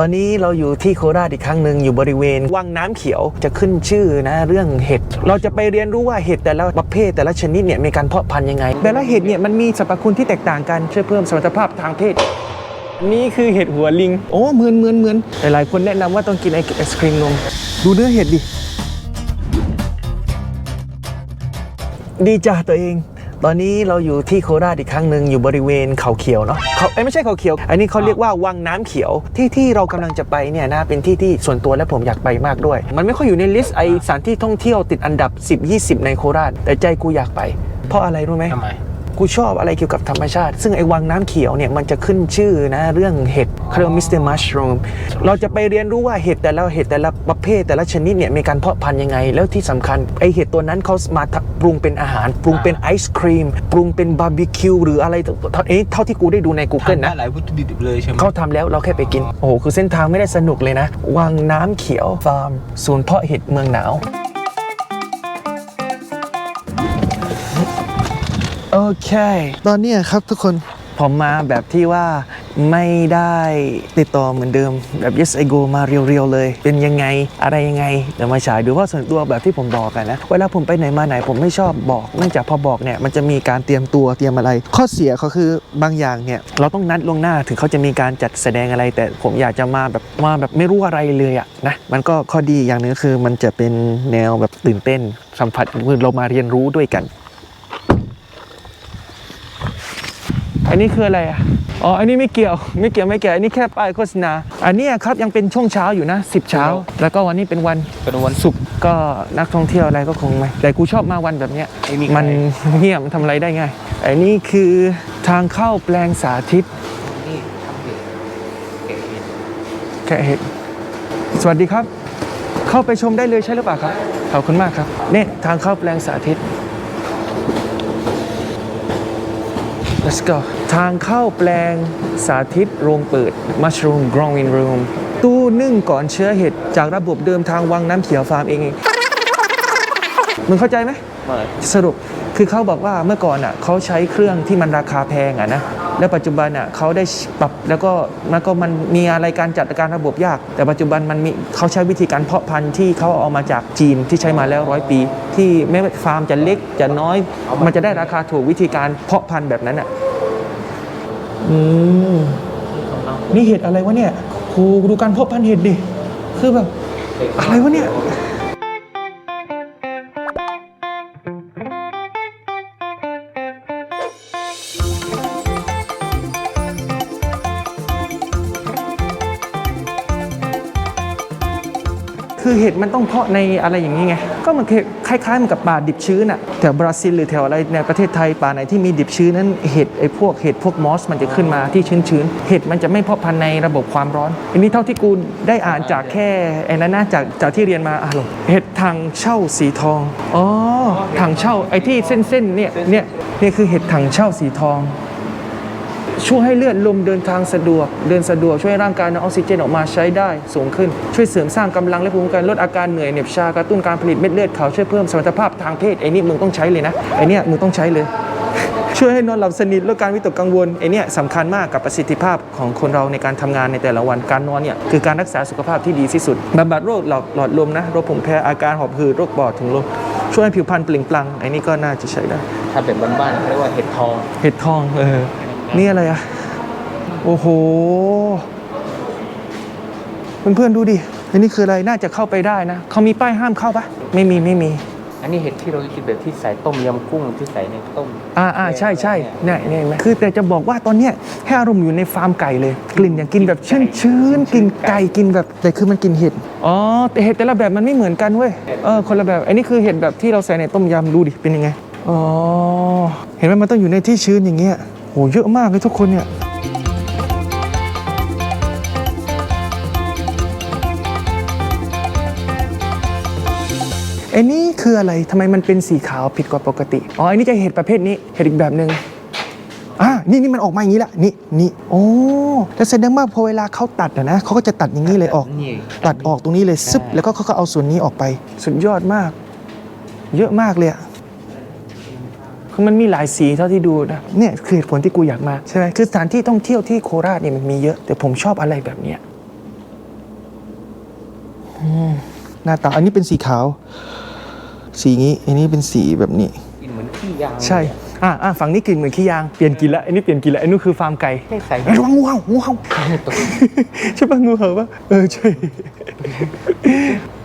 ตอนนี้เราอยู่ที่โคราชอีกครั้งหนึ่งอยู่บริเวณวังน้ำเขียวจะขึ้นชื่อนะเรื่องเห็ด เราจะไปเรียนรู้ว่าเห็ดแต่ละประเภทแต่ละชนิดเนี่ยมีการเพาะพันธุ์ยังไง แต่ละเห็ดเนี่ยมันมีสรรพคุณที่แตกต่างกันช่วยเพิ่มสมรรถภาพทางเพศนี่คือเห็ดหัวลิง โอ้เหมือนเหมือนเหมือนหลายๆคนแนะนำว่าต้องกินไอไอศครีมนม ดูเนื้อเห็ดดิ ดีจ้าตัวเอง ตอนนี้เราอยู่ที่โคราชอีกครั้งหนึ่งอยู่บริเวณเขาเขียวเนาะเขาเอ้ยไม่ใช่เขาเขียว อันนี้เขาเรียกว่าวังน้ำเขียวที่ที่เรากำลังจะไปเนี่ยนะเป็นที่ที่ส่วนตัวและผมอยากไปมากด้วย มันไม่ค่อยอยู่ในลิสต์ไอสถานที่ท่องเที่ยวติดอันดับ 10-20 ในโคราช แต่ใจกูอยากไป เพราะอะไรรู้ไหม ทำไม กูชอบอะไรเกี่ยวกับธรรมชาติ ซึ่งไอ้วังน้ำเขียวเนี่ยมันจะขึ้นชื่อนะเรื่องเห็ดเขาเรียกมิสเตอร์มัชรูมเราจะไปเรียนรู้ว่าเห็ดแต่ละเห็ดแต่ละประเภทแต่ละชนิดเนี่ยมีการเพาะพันธุ์ยังไง แล้วที่สำคัญไอเห็ดตัวนั้นเขามาทำปรุงเป็นอาหาร ปรุงเป็นไอศครีม ปรุงเป็นบาร์บีคิวหรืออะไรเท่าเอ๊ะเท่าที่กูได้ดูใน Google นะหลายวัตถุดิบเลยใช่ไหมเขาทำแล้วเราแค่ไปกิน โอ้โหคือเส้นทางไม่ได้สนุกเลยนะ วังน้ำเขียวฟาร์มศูนย์เพาะเห็ดเมืองหนาว เค ตอนนี้ครับทุกคนผมมาแบบที่ว่าไม่ได้ติดต่อเหมือนเดิมแบบ yes I go มาเรียวๆเลย เป็นยังไงอะไรยังไงเดี๋ยวมาฉายดูว่าส่วนตัวแบบที่ผมบอกกันนะ เวลาผมไปไหนมาไหนผมไม่ชอบบอกเนื่องจากพอบอกเนี่ยมันจะมีการเตรียมตัวเตรียมอะไร ข้อเสียเขาคือบางอย่างเนี่ยเราต้องนัดล่วงหน้าถึงเขาจะมีการจัดแสดงอะไร แต่ผมอยากจะมาแบบมาแบบไม่รู้อะไรเลยอะนะมันก็ข้อดีอย่างนึงคือมันจะเป็นแนวแบบตื่นเต้นสัมผัสคือเรามาเรียนรู้ด้วยกัน นนี้คืออะไรอะอ๋อ อันนี้ไม่เกี่ยว ไม่เกี่ยว ไม่เกี่ยว อันนี้แค่ป้ายโฆษณา อันเนี้ยครับยังเป็นช่วงเช้าอยู่นะ 10 เช้า แล้วก็วันนี้เป็นวันเป็นวันศุกร์ก็นักท่องเที่ยวอะไรก็คงไม่แต่กูชอบมาวันแบบเนี้ยไม่มีใครมันเงียบมันทำอะไรได้ง่ายอันนี้คือทางเข้าแปลงสาธิตนี่ทำเห็ดเก๋เห็ดแกะเห็ดสวัสดีครับ เข้าไปชมได้เลยใช่หรือเปล่าครับ ขอบคุณมากครับนี่ทางเข้าแปลงสาธิต let's go ทางเข้าแปลงสาธิตโรงเปิด mushroom growing room ตู้นึ่งก่อนเชื้อเห็ดจากระบบเดิมทางวังน้ำเขียวฟาร์มเองเองมึงเข้าใจไหมมาสรุปคือเขาบอกว่าเมื่อก่อนอะเขาใช้เครื่องที่มันราคาแพงอะนะแล้วปัจจุบันอะเขาได้ปรับแล้วก็แล้วก็มันมีอะไรการจัดการระบบยาก แต่ปัจจุบันมันมีเขาใช้วิธีการเพาะพันธุ์ที่เขาเอามาจากจีนที่ใช้มาแล้วร้อยปี ที่ไม่ว่าฟาร์มจะเล็กจะน้อย มันจะได้ราคาถูกวิธีการเพาะพันธุ์แบบนั้นอะ อืมนี่เห็ดอะไรวะเนี่ยครูดูการเพาะพันธุ์เห็ดดิ คือแบบ อะไรวะเนี่ย คือเห็ดมันต้องเพาะในอะไรอย่างนี้ไง ก็มันคล้ายๆมันกับป่าดิบชื้นอะแถวบราซิลหรือแถวอะไรในประเทศไทยป่าไหนที่มีดิบชื้นนั้นเห็ดไอ้พวกเห็ดพวกมอส มันจะขึ้นมาที่ชื้นๆ เห็ดมันจะไม่เพาะพันธุ์ในระบบความร้อน อันนี้เท่าที่กูได้อ่านจากแค่ไอ้นั้นนะจากจากที่เรียนมาอะหรอเห็ดทางเช่าสีทอง อ๋อทางเช่าไอ้ที่เส้นๆเนี่ยเนี่ยนี่คือเห็ดทางเช่าสีทอง ช่วยให้เลือดลมเดินทางสะดวก เดินสะดวกช่วยให้ร่างกายนำออกซิเจนออกมาใช้ได้สูงขึ้น ช่วยเสริมสร้างกำลังและภูมิคุ้มกันลดอาการเหนื่อยเหน็บชากระตุ้นการผลิตเม็ดเลือดขาวช่วยเพิ่มสมรรถภาพทางเพศไอ้นี่มึงต้องใช้เลยนะไอ้เนี่ยมึงต้องใช้เลย ช่วยให้นอนหลับสนิทลดการวิตกกังวลไอ้เนี่ยสำคัญมากกับประสิทธิภาพของคนเราในการทำงานในแต่ละวันการนอนเนี่ยคือการรักษาสุขภาพที่ดีที่สุดบำบัดโรคหลอดหลอดลมนะโรคภูมิแพ้อาการหอบหืดโรคปอดถุงลมช่วยให้ผิวพรรณเปล่งปลั่งไอ้นี่ก็น่าจะใช้ได้ถ้าเป็นบ้านๆเขาเรียกว่าเห็ดทอง เห็ดทองเออ นี่อะไรอะโอ้โห เพื่อนๆดูดิ อันนี้คืออะไร น่าจะเข้าไปได้นะ เขามีป้ายห้ามเข้าปะไม่มีไม่มี อันนี้เห็ดที่เรากินแบบที่ใส่ต้มยำกุ้งที่ใส่ในต้ม อ่าอ่าใช่ใช่เนี่ยเนี่ยเห็นไหมคือแต่จะบอกว่าตอนเนี้ยให้อารมณ์อยู่ในฟาร์มไก่เลย กลิ่นอย่างกินแบบชื้นชื้นๆกินไก่กินแบบ แต่คือมันกินเห็ด อ๋อ แต่เห็ดแต่ละแบบมันไม่เหมือนกันเว้ย เออ คนละแบบ อันนี้คือเห็ดแบบที่เราใส่ในต้มยำดูดิ เป็นยังไง อ๋อ เห็นไหมมันต้องอยู่ในที่ชื้นอย่างเงี้ย โหเยอะมากเลยทุกคนเนี่ยไอ้นี่คืออะไรทำไมมันเป็นสีขาวผิดกว่าปกติ อ๋ออันนี้จะเห็ดประเภทนี้ เห็ดอีกแบบหนึ่งอ่านี่นี่มันออกมาอย่างนี้ละนี่นี่โอ้แล้วแสดงว่าพอเวลาเขาตัดอะนะเขาก็จะตัดอย่างนี้เลยออกนี่ตัดออกตรงนี้เลยซึบแล้วก็เขาก็เอาส่วนนี้ออกไป สุดยอดมาก เยอะมากเลยอะ คือมันมีหลายสีเท่าที่ดูนะเนี่ยคือเหตุผลที่กูอยากมาใช่ไหมคือสถานที่ท่องเที่ยวที่โคราชเนี่ยมันมีเยอะ แต่ผมชอบอะไรแบบเนี้ยอืมหน้าตาอันนี้เป็นสีขาว สีงี้ อันนี้เป็นสีแบบนี้ กินเหมือนขี้ยางใช่อะอะฝั่งนี้กลิ่นเหมือนขี้ยาง เปลี่ยนกลิ่นละอันนี้เปลี่ยนกลิ่นละอันนี้คือฟาร์มไก่แค่ใส่เอ้ยระวังงูเห่างูเห่าใช่ปะงูเห่าปะเออใช่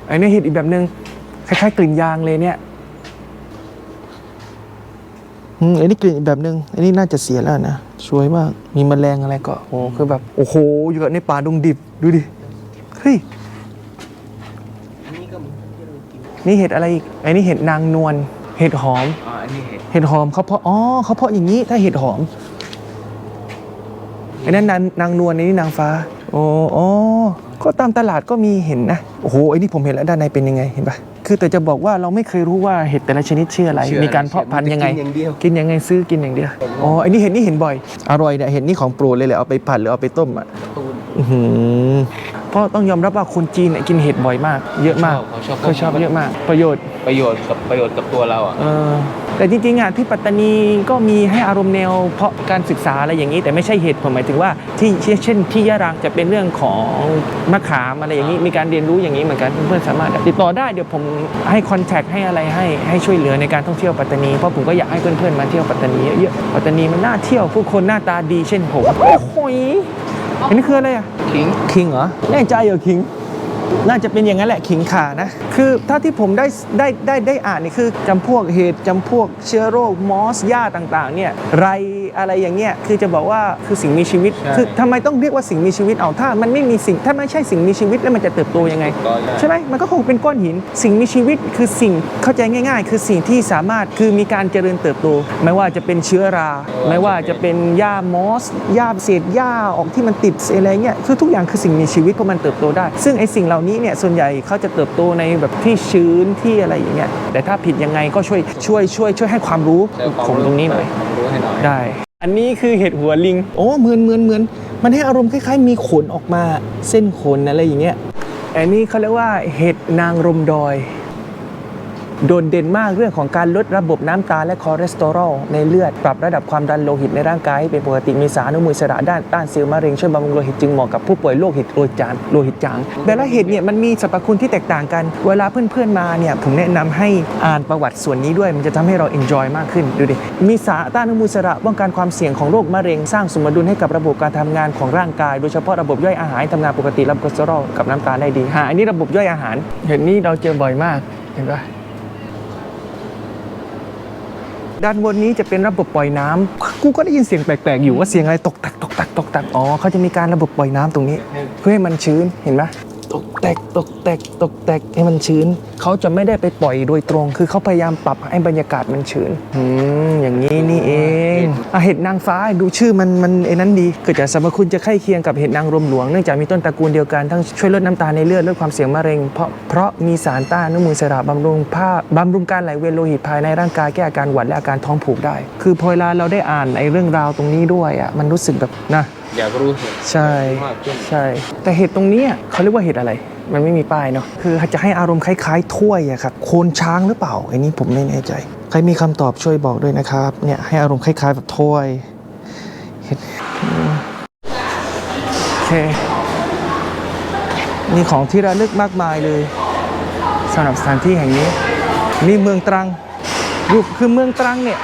อันนี้เห็ดอีกแบบหนึ่งคล้ายๆกลิ่นยางเลยเนี่ย อืมอันนี้กลิ่นอีกแบบหนึ่งอันนี้น่าจะเสียแล้วนะสวยมาก มีแมลงอะไรก็โอ้คือแบบ โอ้โห อยู่กับในป่าดงดิบ ดูดิ เฮ้ยอันนี้ก็เหมือนที่เรากินนี่เห็ดอะไรอีกอันนี้เห็ดนางนวล เห็ดหอม อ๋อ อันนี้เห็ด เห็ดหอมเขาเพาะ อ๋อเขาเพาะอย่างนี้ ถ้าเห็ดหอมอันนั้นนางนางนวลอันนี้นางฟ้า โอ้อ๋อก็ตามตลาดก็มีเห็นนะ โอ้โห ไอ้นี่ผมเห็นแล้วด้านในเป็นยังไง เห็นปะ คือแต่จะบอกว่าเราไม่เคยรู้ว่าเห็ดแต่ละชนิดชื่ออะไรมีการเพาะพันธุ์ยังไงกินอย่างเดียว กินยังไงซื้อกินอย่างเดียว อ๋อไอ้นี่เห็ดนี่เห็นบ่อย อร่อยเนี่ยเห็ดนี่ของโปรดเลยแหละเอาไปผัดหรือเอาไปต้มอะการ์ตูน อื้อหือเพราะต้องยอมรับว่าคนจีนเนี่ยกินเห็ดบ่อยมาก เยอะมากเขาชอบเขาชอบเยอะมาก ประโยชน์ประโยชน์กับประโยชน์กับตัวเราอะ เออ แต่จริงๆอะที่ปัตตานีก็มีให้อารมณ์แนวเพราะการศึกษาอะไรอย่างนี้ แต่ไม่ใช่เหตุผมหมายถึงว่าที่เช่นที่ยะรังจะเป็นเรื่องของมะขามอะไรอย่างนี้มีการเรียนรู้อย่างนี้เหมือนกันเพื่อนๆสามารถติดต่อได้เดี๋ยวผมให้คอนแทคให้อะไรให้ให้ช่วยเหลือในการท่องเที่ยวปัตตานีเพราะผมก็อยากให้เพื่อนๆมาเที่ยวปัตตานีเยอะๆปัตตานีมันน่าเที่ยวผู้คนหน้าตาดีเช่นผมโอ้โหยอันนี้คืออะไรอะขิงคิงเหรอแน่ใจเหรอคิง น่าจะเป็นอย่างนั้นแหละขิงขานะ คือเท่าที่ผมได้ได้ได้ได้อ่านนี่คือจำพวกเห็ดจำพวกเชื้อโรคมอสหญ้าต่างๆเนี่ยไรอะไรอย่างเงี้ยคือจะบอกว่าคือสิ่งมีชีวิตใช่คือทำไมต้องเรียกว่าสิ่งมีชีวิตเอาถ้า มันไม่มีสิ่งถ้าไม่ใช่สิ่งมีชีวิตแล้วมันจะเติบโตยังไงก็ได้ใช่ไหมมันก็คงเป็นก้อนหิน สิ่งมีชีวิตคือสิ่งเข้าใจง่าย ๆ คือสิ่งที่สามารถคือมีการเจริญเติบโต ไม่ว่าจะเป็นเชื้อรา ไม่ว่าจะเป็นหญ้ามอสหญ้าเศษหญ้าออกที่มันติดอะไรเงี้ยคือทุกอย่างคือสิ่งมีชีวิตเพราะมันเติบโตได้ ซึ่งไอ้สิ่งเหล่านี้เนี่ยส่วนใหญ่เขาจะเติบโตในแบบที่ชื้นที่อะไรอย่างเงี้ยแต่ถ้าผิดยังไงก็ช่วยช่วยช่วยช่วยให้ความรู้ใช่ควาของตรงนี้หน่อยความรู้ให้หน่อยได้ อันนี้คือเห็ดหัวลิงโอ้เหมือนเหมือนเหมือนมันให้อารมณ์คล้ายๆ มีขนออกมาเส้นขนอะไรอย่างเงี้ยอันนี้เขาเรียกว่าเห็ดนางรมดอย โดดเด่นมากเรื่องของการลดระบบน้ำตาลและคอเลสเตอรอลในเลือด ปรับระดับความดันโลหิตในร่างกายให้เป็นปกติมีสารอนุมูลอิสระด้านต้านเซลล์มะเร็งช่วยบำรุงโลหิตจึงเหมาะกับผู้ป่วยโรคหิตโลจางโลหิตจาง แต่ละเห็ดเนี่ยมันมีสรรพคุณที่แตกต่างกัน เวลาเพื่อนๆมาเนี่ยผมแนะนำให้อ่านประวัติส่วนนี้ด้วย มันจะทำให้เราเอนจอยมากขึ้นดูดิมีสารต้านอนุมูลอิสระป้องกันความเสี่ยงของโรคมะเร็งสร้างสมดุลให้กับระบบการทำงานของร่างกาย โดยเฉพาะระบบย่อยอาหารให้ทำงานปกติระบคอเลสเตอรอลกับน้ำตาลได้ดีฮะอันนี้ระบบย่อยอาหารเห็นนี้เราเจอบ่อยมากเห็นปะ ด้านบนนี้จะเป็นระบบปล่อยน้ำกูก็ได้ยินเสียงแปลกๆอยู่ว่าเสียงอะไรตกตักตกตักตกตักอ๋อเขาจะมีการระบบปล่อยน้ำตรงนี้ เพื่อให้มันชื้นเห็นไหม ตกแตกตกแตกตกแตกให้มันชื้น เขาจะไม่ได้ไปปล่อยโดยตรง คือเขาพยายามปรับให้บรรยากาศมันชื้นอืมอย่างนี้นี่เองอะเห็ดนางฟ้าดูชื่อมันมันไอ้นั้นดีเกิดจากสรรพคุณจะใกล้เคียงกับเห็ดนางรมหลวงเนื่องจากมีต้นตระกูลเดียวกันทั้งช่วยลดน้ำตาลในเลือดลดความเสี่ยงมะเร็ง เพราะเพราะมีสารต้านอนุมูลอิสระบำรุงผ้าบำรุงการไหลเวียนโลหิตภายในร่างกายแก้อาการหวัดและอาการท้องผูกได้ คือพอเวลาเราได้อ่านไอ้เรื่องราวตรงนี้ด้วยอะมันรู้สึกแบบนะ อยากรู้เห็ดใช่มากขึ้นใช่ แต่เห็ดตรงเนี้ยเขาเรียกว่าเห็ดอะไร มันไม่มีป้ายเนาะคือจะให้อารมณ์คล้ายๆถ้วยอะครับโคนช้างหรือเปล่าไอ้นี้ผมไม่แน่ใจ ใครมีคำตอบช่วยบอกด้วยนะครับเนี่ยให้อารมณ์คล้ายๆแบบถ้วยเห็ดอืมโอเคมีของที่ระลึกมากมายเลยสำหรับสถานที่แห่งนี้นี่เมืองตรัง รูปคือเมืองตรังเนี่ย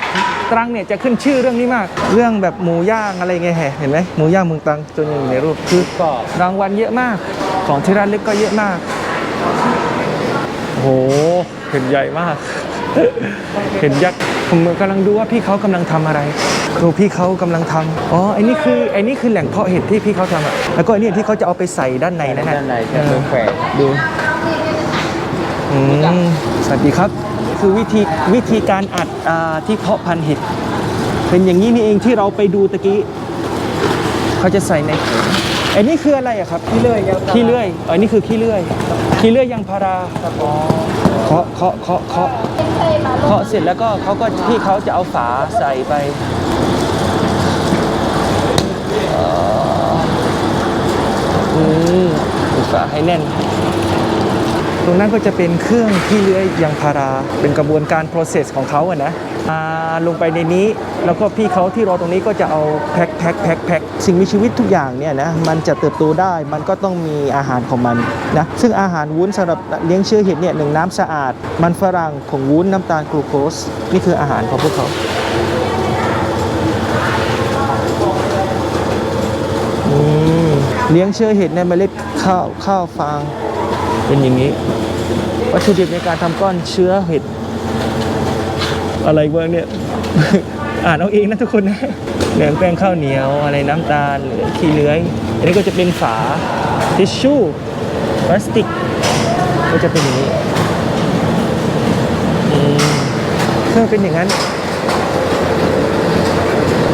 ตรังเนี่ยจะขึ้นชื่อเรื่องนี้มาก เรื่องแบบหมูย่างอะไรไงแห่เห็นไหมหมูย่างเมืองตรังจนอยู่ในรูปคือก็รางวัลเยอะมากของที่ร้านเล็กก็เยอะมากโอ้โหเห็นใหญ่มาก เห็นยักษ์ผมกำลังดูว่าพี่เขากำลังทำอะไรคือพี่เขากำลังทำอ๋อไอ้นี่คือไอ้นี่คือแหล่งเพาะเห็ดที่พี่เขาทำอะแล้วก็ไอ้นี่ที่เขาจะเอาไปใส่ด้านในนั่นน่ะด้านในเอจะอเป็นแฝงดูอืมสวัสดีครับ คือวิธีวิธีการอัดอ่าที่เพาะพันธุ์เห็ดเป็นอย่างนี้นี่เองที่เราไปดูตะกี้เขาจะใส่ในถุงไอ้นี่คืออะไรอะครับขี้เลื่อยขี้เลื่อยอ๋อนี่คือขี้เลื่อยขี้เลื่อยยางพาราอ๋อเคาะเคาะเคาะเคาะเคาะเสร็จแล้วก็เขาก็พี่เขาจะเอาฝาใส่ไปอ๋ออืมปิดฝาให้แน่นต รงนั้นก็จะเป็นเครื่องที่เลื่อยยางพารา เป็นกระบวนการ process ของเขาอะนะมาลงไปในนี้ แล้วก็พี่เขาที่รอตรงนี้ก็จะเอาแพ็คแพ็คแพ็คแพ็คสิ่งมีชีวิตทุกอย่างเนี่ยนะมันจะเติบโตได้มันก็ต้องมีอาหารของมันนะซึ่งอาหารวุ้นสำหรับเลี้ยงเชื้อเห็ดเนี่ยหนึ่งน้ำสะอาด มันฝรั่งผงวุ้นน้ำตาลกลูโคสนี่คืออาหารของพวกเขาเลี้ยงเชื้อเห็ดในเมล็ดข้าวข้าวฟาง เป็นอย่างนี้ วัตถุดิบในการทำก้อนเชื้อเห็ด อะไรบ้างเนี่ย อ่านเอาเองนะทุกคนนะเหลืองแป้งข้าวเหนียวอะไรน้ำตาลหลือขี้เลื้อย อันนี้ก็จะเป็นฝาทิชชู่พลาสติก ก็จะเป็นอย่างนี้อืมเครื่องเป็นอย่างนั้น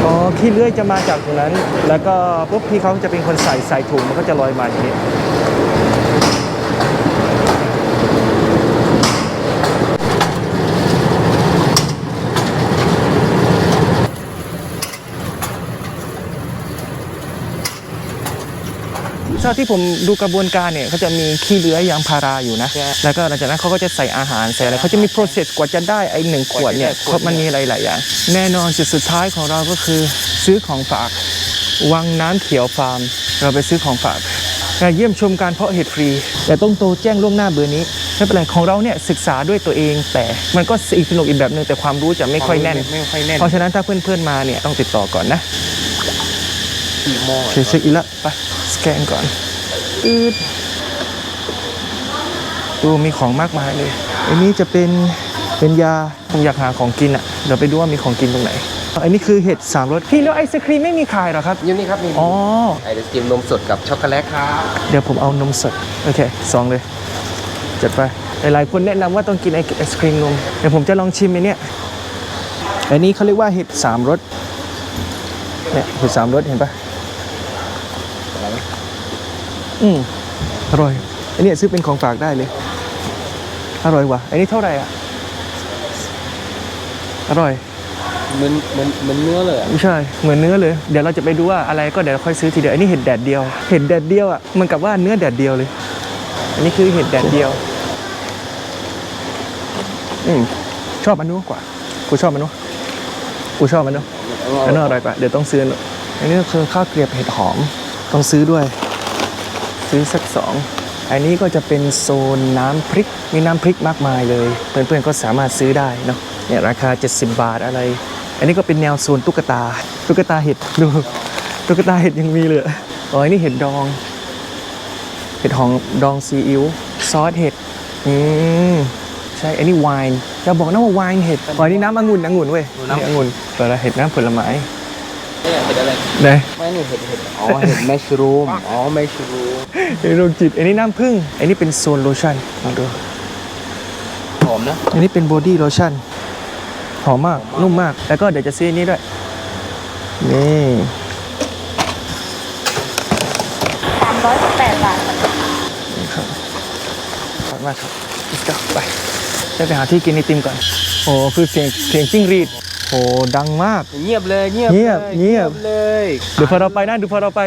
อ๋อขี้เลื่อยจะมาจากตรงนั้น แล้วก็ปุ๊บพี่เขาจะเป็นคนใส่ใส่ถุงมันก็จะลอยมาอย่างนี้ ถ้าที่ผมดูกระบวนการเนี่ยเขาจะมีขี้เลื้อยยางพาราอยู่นะ แล้วก็หลังจากนั้นเขาก็จะใส่อาหารใส่อะไรเขาจะมี process กว่าจะได้ไอ้หนึ่งขวดเนี่ยเพราะมันมีอะไรหลายอย่าง แน่นอนจุดสุดท้ายของเราก็คือซื้อของฝาก วังน้ำเขียวฟาร์ม เราไปซื้อของฝากแต่เยี่ยมชมการเพาะเห็ดฟรี แต่ต้องโทรแจ้งล่วงหน้าเบอร์นี้ ไม่เป็นไรของเราเนี่ยศึกษาด้วยตัวเอง แต่มันก็อีกสนุกอีกแบบหนึงแต่ความรู้จะไม่ค่อยแน่น ไม่ค่อยแน่น เพราะฉะนั้นถ้าเพื่อนๆมาเนี่ยต้องติดต่อก่อนนะกี่โมงเช็คเช็คอีกแล้วไปสแกนก่อนอืดดูมีของมากมายเลย อันนี้จะเป็นเป็นยาผมอยากหาของกินอะเดี๋ยวไปดูว่ามีของกินตรงไหนอันนี้คือเห็ดสามรสพี่แล้วไอศครีมไม่มีขายเหรอครับอยูนี่ครับมีอ๋อไอศกรีมนมสดกับช็อกโกแลตครับเดี๋ยวผมเอานมสดโอเคสองเลย จัดไปหลายๆคนแนะนำว่าต้องกินไอไอศครีมนมเดี๋ยวผมจะลองชิมไอเนี้ยอันนี้เขาเรียกว่าเห็ดสามรสเนี่ยเห็ดสามรสเห็นปะอืมอร่อยอันนี้ซื้อเป็นของฝากได้เลย อร่อยว่ะอันนี้เท่าไหร่อะอร่อยเหมือนเหมือนเหมือนเนื้อเลยอะไม่ใช่เหมือนเนื้อเลย เดี๋ยวเราจะไปดูว่าอะไรก็เดี๋ยวเราค่อยซื้อทีเดียวอันนี้เห็ดแดดเดียว เห็ดแดดเดียวอะมันกับว่าเนื้อแดดเดียวเลย อันนี้คือเห็ดแดดเดียว อืมชอบอันนู้นกว่า กูชอบอันนู้นกูชอบอันนู้นอันนู้นอร่อยกว่า เดี๋ยวต้องซื้อ อันนู้นอันนี้ก็คือข้าวเกรียบเห็ดหอม ต้องซื้อด้วย ซื้อสักสอง อันนี้ก็จะเป็นโซนน้ำพริก มีน้ำพริกมากมายเลย เพื่อนๆก็สามารถซื้อได้เนาะ เนี่ยราคา 70 บาทอะไร อันนี้ก็เป็นแนวโซนตุ๊กตา ตุ๊กตาเห็ดดู ตุ๊กตาเห็ดยังมีเลยอ๋ออันนี้เห็ดดองเห็ดหองดองซีอิ๊วซอสเห็ด อืม ใช่ อันนี้ไวน์จะบอกนะว่าไวน์เห็ดอ๋ออันนี้น้ำองุ่นองุ่นเว้ยน้ำองุ่นเปิดละเห็ดน้ำผลไม้เนี่ยเห็ดอะไรไหนไม่นี่เห็ดเห็ดอ๋อเห็ดแมชรูมอ๋อแมชรูมเห็ดโรคจิตอันนี้น้ำผึ้งอันนี้เป็นโซนโลชั่นลองดูหอมนะอันนี้เป็นบอดี้โลชั่นหอมมากนุ่มมาก แล้วก็เดี๋ยวจะซื้ออนนี้ด้วยนี่ สามร้อยสิบแปดบาท นี่ครับขอบคุณ มากครับ let's go ไปจะไปหาที่กินไอติมก่อน โอ้คือเสียงเสียงจิ้งหรีดโอ้ดังมาก เงียบเลยเงียบเงียบลเงียบ เลยดูพอเราไปนะดูพอเราไป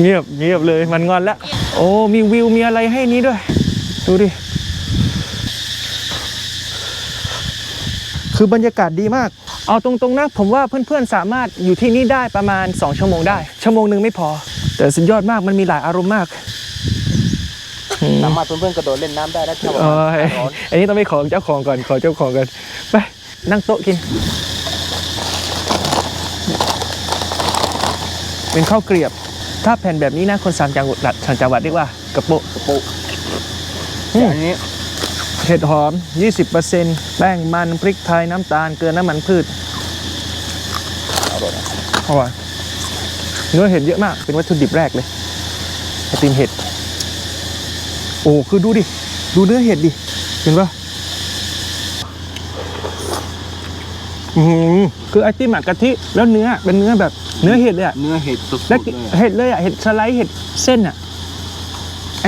เงียบเงียบเลยมันงอนแล้วโอ้มีวิวมีอะไรให้นี้ด้วย ดูดิ คือบรรยากาศดีมาก เอาตรงๆนะผมว่าเพื่อนๆสามารถอยู่ที่นี่ได้ประมาณ 2 ชั่วโมงได้ ชั่วโมงหนึ่งไม่พอ แต่สุดยอดมากมันมีหลายอารมณ์มากอืม สามารถเพื่อนๆกระโดดเล่นน้ำได้นะถ้าว่าเอ้ยร้อนอันนี้ต้องไปขอเจ้าของก่อนขอเจ้าของก่อนไปนั่งโต๊ะกิน เป็นข้าวเกรียบ ถ้าแผ่นแบบนี้นะคนสามจังหวัดสามจังหวัดเรียกว่ากระโปะ กระปุกอืมอันนี้เห็ดหอม 20%แป้งมันพริกไทยน้ำตาลเกลือน้ำมันพืชอร่อยนะอร่อยเนื้อเห็ดเยอะมากเป็นวัตถุดิบแรกเลยไอติมเห็ดโอ้คือดูดิ ดูเนื้อเห็ดดิ เห็นปะอืมคือไอติมอะกะทิแล้วเนื้อเป็นเนื้อแบบเนื้อเห็ดเลยอะเนื้อเห็ดสดแล้วๆเลยเห็ดเลยอะเห็ดสไลด์เห็ดเส้นอะไออ้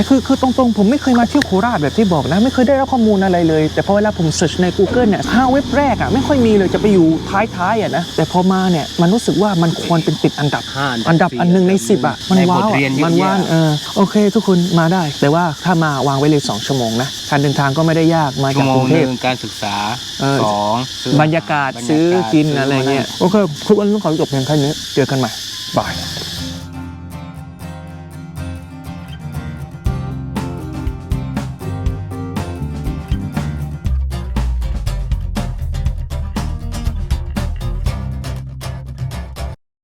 คือคือตรงๆ ผมไม่เคยมาเที่ยวโคราชแบบที่บอกนะ ไม่เคยได้รับข้อมูลอะไรเลย แต่พอเวลาผมเสิร์ชใน Google เนี่ยห้าเว็บแรกอะไม่ค่อยมีเลยจะไปอยู่ท้ายๆอะนะแต่พอมาเนี่ยมันรู้สึกว่ามันควรเป็นติดอันดับห้าอันดับอันหนึ่งในสิบอะมันได้บว้าทวเรียนเยอะมันว่านแยะเออโอเค ทุกคนมาได้ แต่ว่าถ้ามาวางไว้เลย2ชั่วโมงนะการเดินทางก็ไม่ได้ยากมาชั่จาวกโมกงรุงหเทนึ่พงการศึกษาเออสองซื้อบรรยากาศบรรยาซื้อกินซื้อะไรเงี้ยมาโอเคทุกวันต้องขอจบเพียงแค่นี้เจอกันใหม่บาย